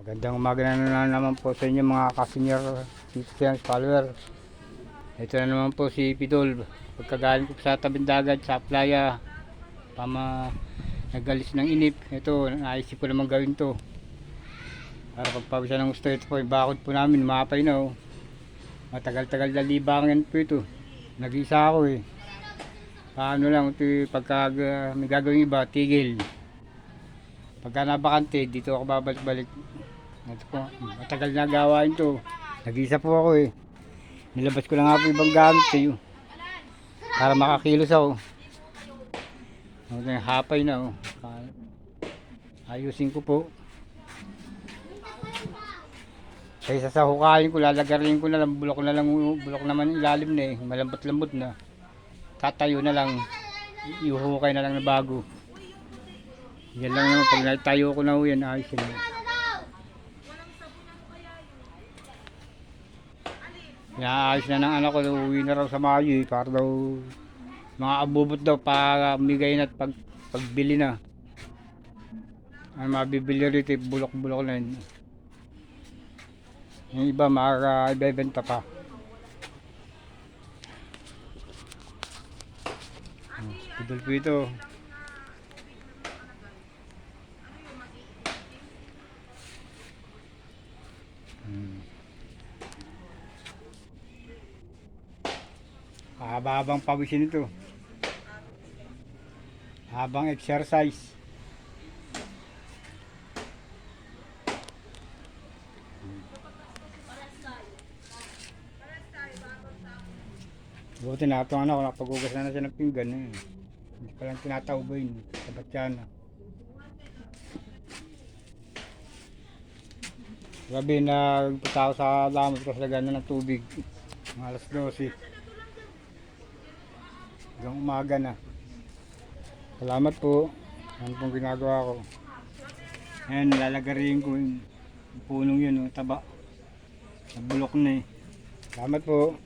Magandang umaga na, na naman po sa inyo mga ka-senior citizens follower. Ito na naman po si Pidol. Pagkagaling ko sa tabing dagat sa playa. Pama nagalis ng inip. Ito, naisip ko naman gawin to. Para pagpawisan ng gusto ito po, yung bakod po namin, mapay na oh. Matagal-tagal na libangan po ito. Nag-isa ako eh. Paano lang, ito, yung pagka uh, may gagawin iba, tigil. Pagka nabakante, dito ako babalik-balik. Ito po, matagal na gawain to. Nag-isa po ako eh. Nilabas ko lang po ibang gamit sa'yo. Para makakilos ako. Yung hapay na oh. Ayusin ko po. Kaysa sa hukayin ko, lalagarin ko na lang, bulok na lang, bulok naman ilalim na eh, malambot-lambot na. Tatayo na lang, iuhukay na lang na bago. Yan lang naman, pag natayo ko na ho yan, ayos yan. Inaayos na ng anak ko, uwi na raw sa Mayo eh, para daw mga abubot daw para migay na at pag, pagbili na. Ang mabibili rito, eh, bulok-bulok na yun. Yung iba, makaka-ibebenta pa. Idol po ito. Haba-habang pawisin ito. Habang exercise. Buti na ito ano, nakapag-ugas na na siya ng pinggan eh. Hindi pa lang tinatawboy sa batyana. Gabi nagpunta ako sa lamot kasi lagyan na ng tubig. Mga alas 12. Hanggang umaga na. Salamat po. Ano pong ginagawa ko. Ayan, nilalagarin ko yung punong yun, yung taba. Nabulok na eh. Salamat po.